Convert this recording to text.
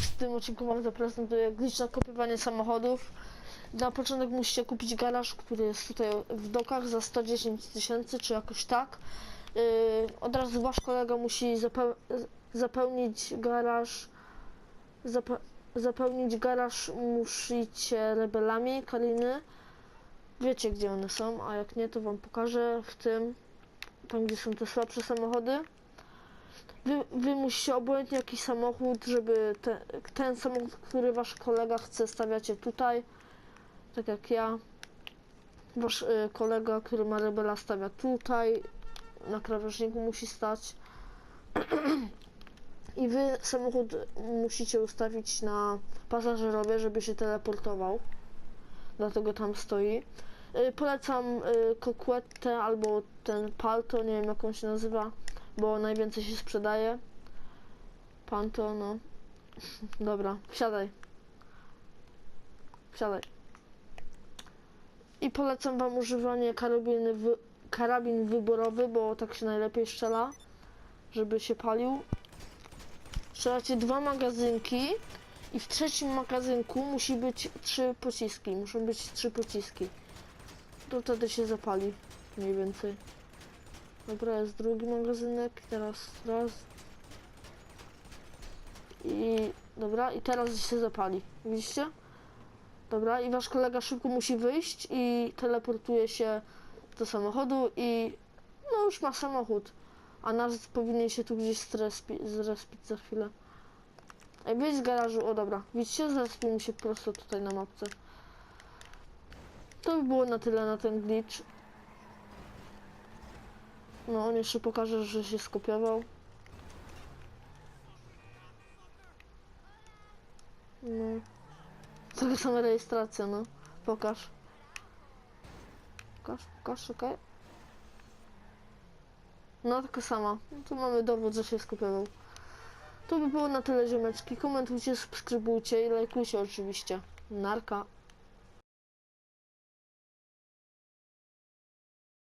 W tym odcinku wam zaprezentuję glitch na kopiowanie samochodów. Na początek musicie kupić garaż, który jest tutaj w dokach za 110 tysięcy, czy jakoś tak. Yy, od razu wasz kolega musi zapeł zapełnić garaż. Zape zapełnić garaż musicie rebelami Kaliny. Wiecie gdzie one są, a jak nie to wam pokażę w tym, tam gdzie są te słabsze samochody. Wy, wy musicie obojętnie jakiś samochód, żeby te, ten samochód, który wasz kolega chce, stawiacie tutaj, tak jak ja. Wasz y, kolega, który ma rebela, stawia tutaj, na krawężniku musi stać. I wy samochód musicie ustawić na pasażerowie, żeby się teleportował. Dlatego tam stoi. Y, polecam y, Coquette albo ten Palto, nie wiem jak on się nazywa bo najwięcej się sprzedaje. Panto, no. Dobra, wsiadaj. Wsiadaj. I polecam wam używanie karabiny karabin wyborowy, bo tak się najlepiej strzela, żeby się palił. Strzelacie dwa magazynki i w trzecim magazynku musi być trzy pociski. Muszą być trzy pociski. To wtedy się zapali, mniej więcej. Dobra, jest drugi magazynek, teraz raz. I dobra, i teraz się zapali. Widzicie? Dobra, i wasz kolega szybko musi wyjść i teleportuje się do samochodu i no już ma samochód. A nasz powinien się tu gdzieś zrespi- zrespić za chwilę. Ej, wyjdź z garażu, o dobra. Widzicie? Zrespił mi się prosto tutaj na mapce. To by było na tyle na ten glitch. No, on jeszcze pokaże, że się skopiował. No. Taka sama rejestracja, no. Pokaż. Pokaż, pokaż, okej. No, taka sama. No, tu mamy dowód, że się skopiował. To by było na tyle, ziomeczki. Komentujcie, subskrybujcie i lajkujcie oczywiście. Narka.